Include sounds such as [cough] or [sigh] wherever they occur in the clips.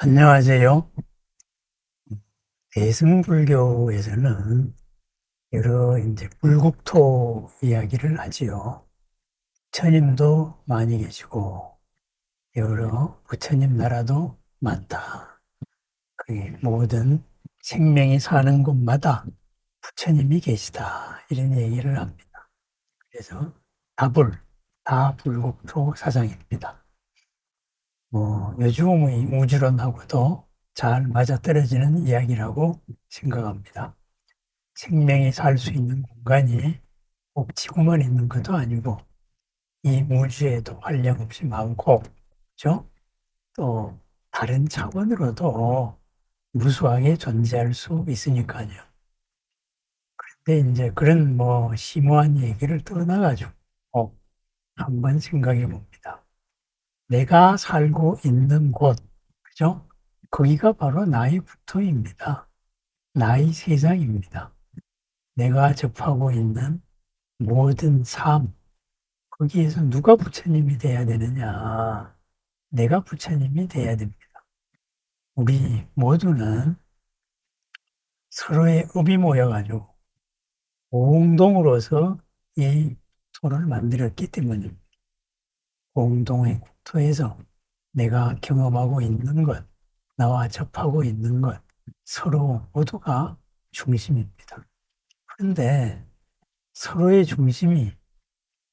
안녕하세요. 대승불교에서는 여러 이제 불국토 이야기를 하지요. 부처님도 많이 계시고 여러 부처님 나라도 많다. 그 모든 생명이 사는 곳마다 부처님이 계시다. 이런 얘기를 합니다. 그래서 다불, 다불국토 사상입니다. 뭐 요즘의 우주론하고도 잘 맞아떨어지는 이야기라고 생각합니다. 생명이 살 수 있는 공간이 꼭 지구만 있는 것도 아니고 이 우주에도 한량없이 많고 그죠? 또 다른 차원으로도 무수하게 존재할 수 있으니까요. 그런데 이제 그런 뭐 심오한 얘기를 떠나가지고 한번 생각해 봅니다. 내가 살고 있는 곳, 그죠? 거기가 바로 나의 국토입니다. 나의 세상입니다. 내가 접하고 있는 모든 삶, 거기에서 누가 부처님이 돼야 되느냐? 내가 부처님이 돼야 됩니다. 우리 모두는 서로의 업이 모여가지고 공동으로서 이 토를 만들었기 때문입니다. 공동의 국토에서 내가 경험하고 있는 것, 나와 접하고 있는 것, 서로 모두가 중심입니다. 그런데 서로의 중심이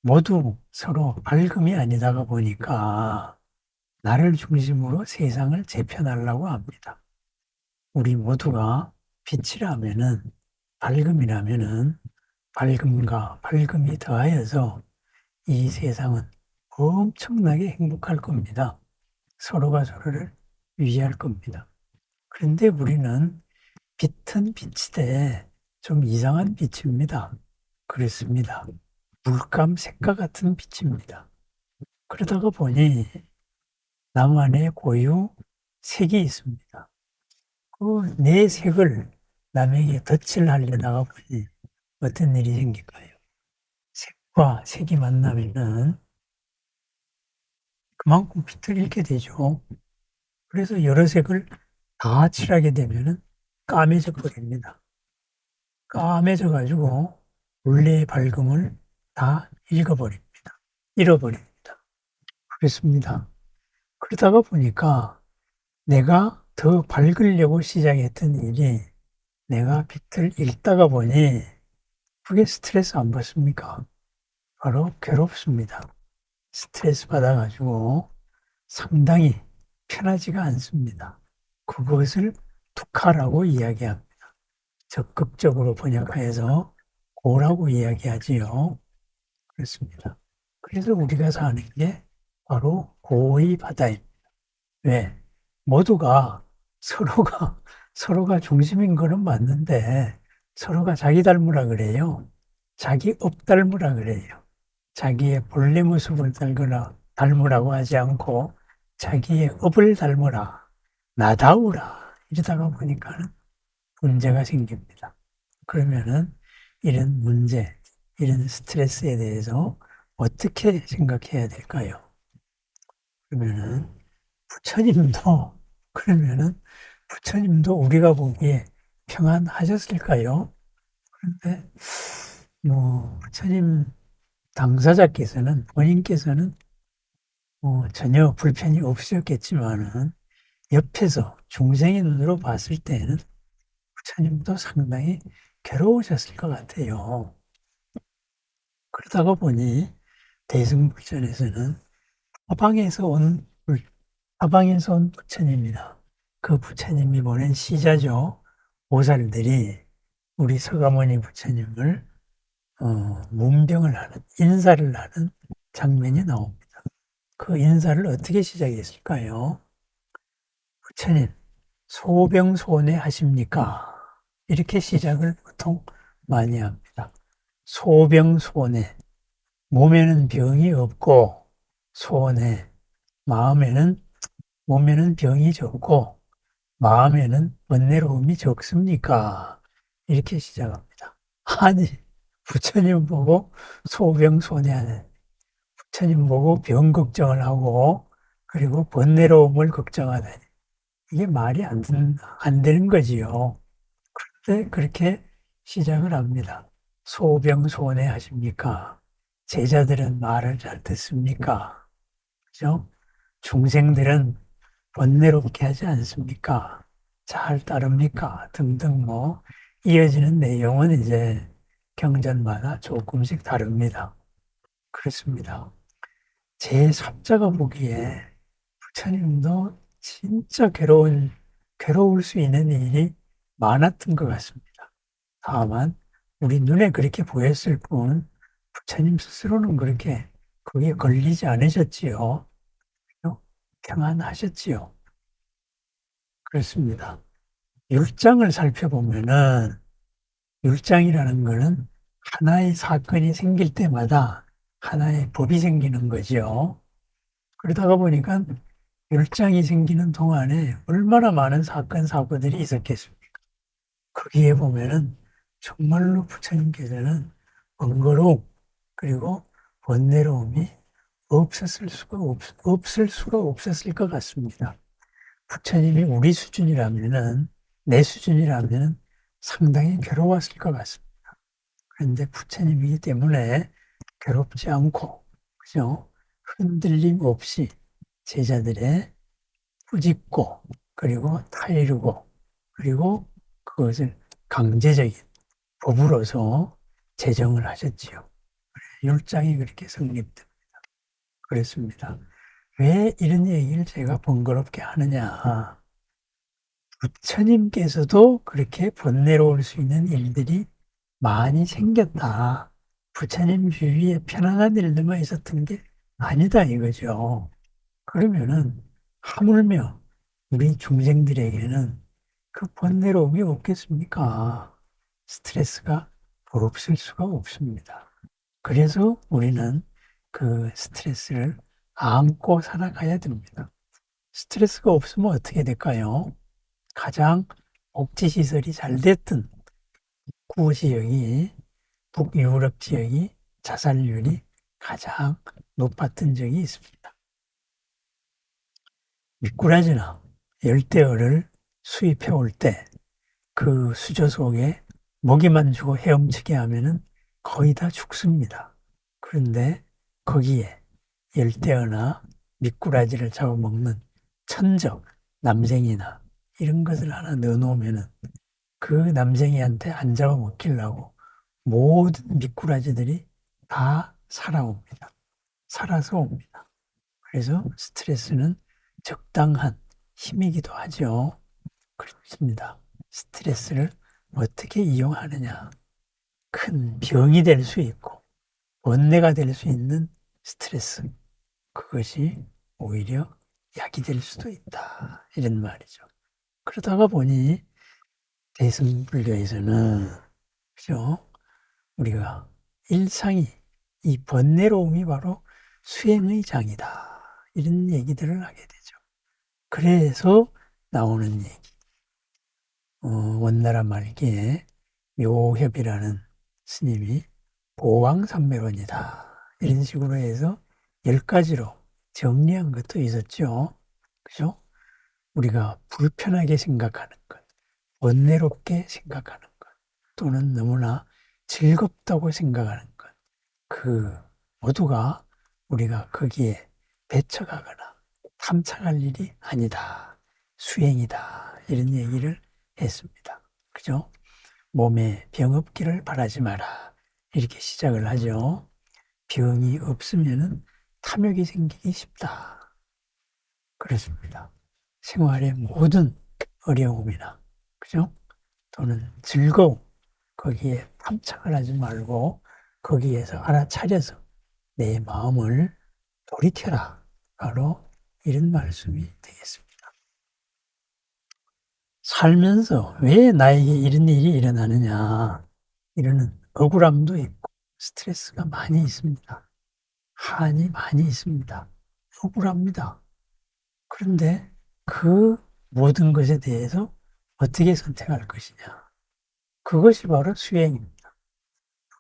모두 서로 밝음이 아니다가 보니까 나를 중심으로 세상을 재편하려고 합니다. 우리 모두가 빛이라면은 밝음이라면은 밝음과 밝음이 더하여서 이 세상은 엄청나게 행복할 겁니다. 서로가 서로를 위할 겁니다. 그런데 우리는 빛은 빛이되 좀 이상한 빛입니다. 그렇습니다. 물감 색과 같은 빛입니다. 그러다가 보니 나만의 고유 색이 있습니다. 그 내 색을 남에게 덧칠 하려다가 보니 어떤 일이 생길까요? 색과 색이 만나면은 그만큼 빛을 잃게 되죠. 그래서 여러 색을 다 칠하게 되면은 까매져 버립니다. 까매져 가지고 원래의 밝음을 다 읽어버립니다. 잃어버립니다. 그렇습니다. 그러다가 보니까 내가 더 밝으려고 시작했던 일이 내가 빛을 읽다가 보니 그게 스트레스 안 받습니까? 바로 괴롭습니다. 스트레스 받아가지고 상당히 편하지가 않습니다. 그것을 두카라고 이야기합니다. 적극적으로 번역하여서 고라고 이야기하지요. 그렇습니다. 그래서 우리가 사는 게 바로 고의 바다입니다. 왜? 모두가 서로가 [laughs] 서로가 중심인 거는 맞는데 서로가 자기 닮으라 그래요. 자기 업 닮으라 그래요. 자기의 본래 모습을 닮으라, 닮으라고 하지 않고 자기의 업을 닮으라, 나다우라 이러다가 보니까는 문제가 생깁니다. 그러면은 이런 문제, 이런 스트레스에 대해서 어떻게 생각해야 될까요? 그러면은 부처님도 그러면은 부처님도 우리가 보기에 평안하셨을까요? 그런데 뭐 부처님 당사자께서는 본인께서는 뭐 전혀 불편이 없으셨겠지만은 옆에서 중생의 눈으로 봤을 때는 부처님도 상당히 괴로우셨을 것 같아요. 그러다가 보니 대승불전에서는 화방에서 온 화방에서 온 부처님이다. 그 부처님이 보낸 시자죠. 보살들이 우리 서가모니 부처님을 어, 문병을 하는 인사를 하는 장면이 나옵니다. 그 인사를 어떻게 시작했을까요? 부처님 소병소내 하십니까? 이렇게 시작을 보통 많이 합니다. 소병소내 몸에는 병이 없고 소내 마음에는 몸에는 병이 적고 마음에는 번뇌로움이 적습니까? 이렇게 시작합니다. 아니 부처님 보고 소병소내하는 부처님 보고 병 걱정을 하고 그리고 번뇌로움을 걱정하다니 이게 말이 안, 된- 안 되는 거지요. 그런데 그렇게 시작을 합니다. 소병소내 하십니까? 제자들은 말을 잘 듣습니까? 그죠? 중생들은 번뇌롭게 하지 않습니까? 잘 따릅니까? 등등 뭐 이어지는 내용은 이제 경전마다 조금씩 다릅니다. 그렇습니다. 제 3자가 보기에 부처님도 진짜 괴로운, 괴로울 수 있는 일이 많았던 것 같습니다. 다만, 우리 눈에 그렇게 보였을 뿐, 부처님 스스로는 그렇게 그게 걸리지 않으셨지요. 평안하셨지요. 그렇습니다. 율장을 살펴보면은, 율장이라는 거는 하나의 사건이 생길 때마다 하나의 법이 생기는 거죠. 그러다가 보니까 율장이 생기는 동안에 얼마나 많은 사건, 사고들이 있었겠습니까? 거기에 보면은 정말로 부처님께서는 번거로움, 그리고 번뇌로움이 없었을 수가 없, 없을 수가 없었을 것 같습니다. 부처님이 우리 수준이라면은, 내 수준이라면은 상당히 괴로웠을 것 같습니다. 그런데 부처님이기 때문에 괴롭지 않고, 그죠? 흔들림 없이 제자들의 꾸짖고, 그리고 타이르고, 그리고 그것을 강제적인 법으로서 제정을 하셨지요. 율장이 그렇게 성립됩니다. 그렇습니다. 왜 이런 얘기를 제가 번거롭게 하느냐. 부처님께서도 그렇게 번뇌로울 수 있는 일들이 많이 생겼다. 부처님 주위에 편안한 일들만 있었던 게 아니다 이거죠. 그러면은 하물며 우리 중생들에게는 그 번뇌로움이 없겠습니까? 스트레스가 없을 수가 없습니다. 그래서 우리는 그 스트레스를 안고 살아가야 됩니다. 스트레스가 없으면 어떻게 될까요? 가장 복지 시설이 잘 됐던 북구 지역이 북유럽 지역이 자살률이 가장 높았던 적이 있습니다. 미꾸라지나 열대어를 수입해 올 때 그 수저 속에 먹이만 주고 헤엄치게 하면은 거의 다 죽습니다. 그런데 거기에 열대어나 미꾸라지를 잡아먹는 천적, 남생이나 이런 것을 하나 넣어놓으면은 그 남생이한테 안 잡아먹히려고 모든 미꾸라지들이 다 살아옵니다. 살아서 옵니다. 그래서 스트레스는 적당한 힘이기도 하죠. 그렇습니다. 스트레스를 어떻게 이용하느냐. 큰 병이 될 수 있고, 원내가 될 수 있는 스트레스. 그것이 오히려 약이 될 수도 있다. 이런 말이죠. 그러다가 보니 대승 불교에서는, 그죠? 우리가 일상이, 이 번뇌로움이 바로 수행의 장이다. 이런 얘기들을 하게 되죠. 그래서 나오는 얘기. 어, 원나라 말기에 묘협이라는 스님이 보왕산매론이다. 이런 식으로 해서 열 가지로 정리한 것도 있었죠. 그죠? 우리가 불편하게 생각하는 것, 원내롭게 생각하는 것, 또는 너무나 즐겁다고 생각하는 것, 그 모두가 우리가 거기에 배쳐가거나 탐착할 일이 아니다. 수행이다. 이런 얘기를 했습니다. 그죠? 몸에 병 없기를 바라지 마라. 이렇게 시작을 하죠. 병이 없으면은 탐욕이 생기기 쉽다. 그렇습니다. 생활의 모든 어려움이나, 그죠? 또는 즐거움, 거기에 탐착을 하지 말고, 거기에서 알아차려서 내 마음을 돌이켜라. 바로 이런 말씀이 되겠습니다. 살면서 왜 나에게 이런 일이 일어나느냐. 이러는 억울함도 있고, 스트레스가 많이 있습니다. 한이 많이 있습니다. 억울합니다. 그런데 그 모든 것에 대해서 어떻게 선택할 것이냐. 그것이 바로 수행입니다.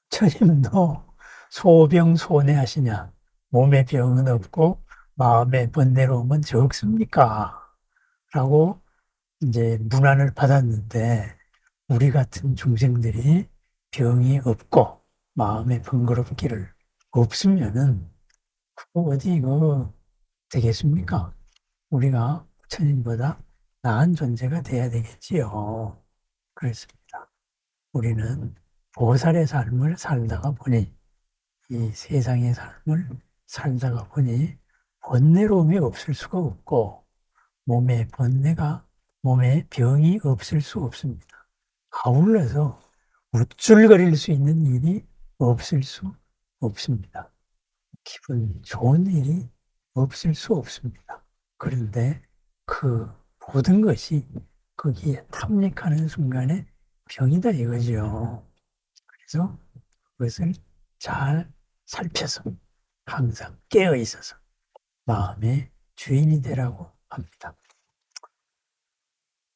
부처님도 소병소내하시냐. 몸에 병은 없고 마음의 번뇌로움은 적습니까? 라고 이제 문안을 받았는데 우리 같은 중생들이 병이 없고 마음에 번거롭기를 없으면은 그거 어디 이거 되겠습니까? 우리가 부처님보다 나은 존재가 돼야 되겠지요. 그렇습니다. 우리는 보살의 삶을 살다가 보니 이 세상의 삶을 살다가 보니 번뇌로움이 없을 수가 없고 몸에 번뇌가 몸에 병이 없을 수 없습니다. 아울러서 우쭐거릴 수 있는 일이 없을 수 없습니다. 기분 좋은 일이 없을 수 없습니다. 그런데 그 모든 것이 거기에 탐닉하는 순간에 병이다 이거죠. 그래서 그것을 잘 살펴서 항상 깨어 있어서 마음의 주인이 되라고 합니다.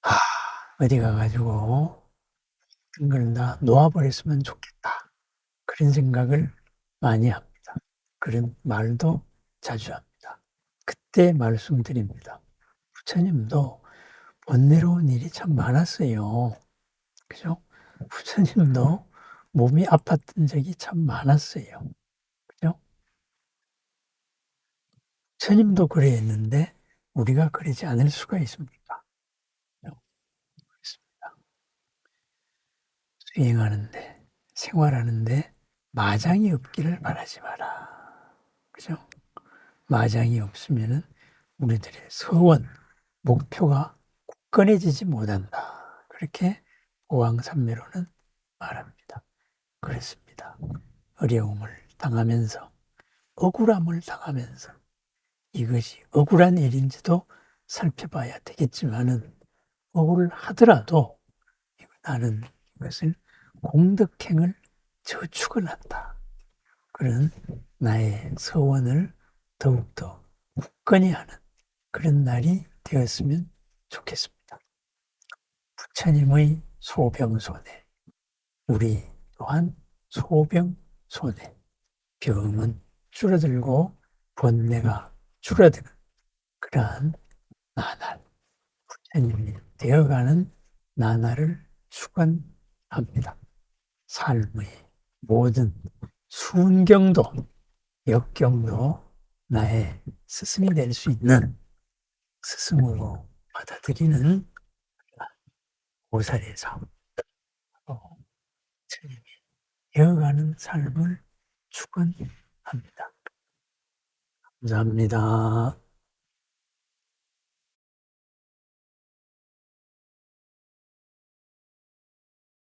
하, 어디 가가지고 모든 걸 다 놓아버렸으면 좋겠다. 그런 생각을 많이 합니다. 그런 말도 자주 합니다. 그때 말씀드립니다. 부처님도 번뇌로운 일이 참 많았어요. 그죠? 부처님도 몸이 아팠던 적이 참 많았어요. 그죠? 부처님도 그랬는데 우리가 그러지 않을 수가 있습니까? 그렇습니다. 수행하는데, 생활하는데 마장이 없기를 바라지 마라. 그죠? 마장이 없으면은 우리들의 서원, 목표가 굳건해지지 못한다. 그렇게 오왕산매로는 말합니다. 그렇습니다. 어려움을 당하면서 억울함을 당하면서 이것이 억울한 일인지도 살펴봐야 되겠지만은 억울하더라도 나는 이것을 공덕행을 저축을 한다. 그런 나의 서원을 더욱더 굳건히 하는 그런 날이 되었으면 좋겠습니다. 부처님의 소병손에 우리 또한 소병손에 병은 줄어들고 번뇌가 줄어드는 그러한 나날 부처님이 되어가는 나날을 축원합니다. 삶의 모든 순경도 역경도 나의 스승이 될 수 있는 스승으로 받아들이는 보살의 삶, 스님이 되어가는 삶을 축원합니다. 감사합니다.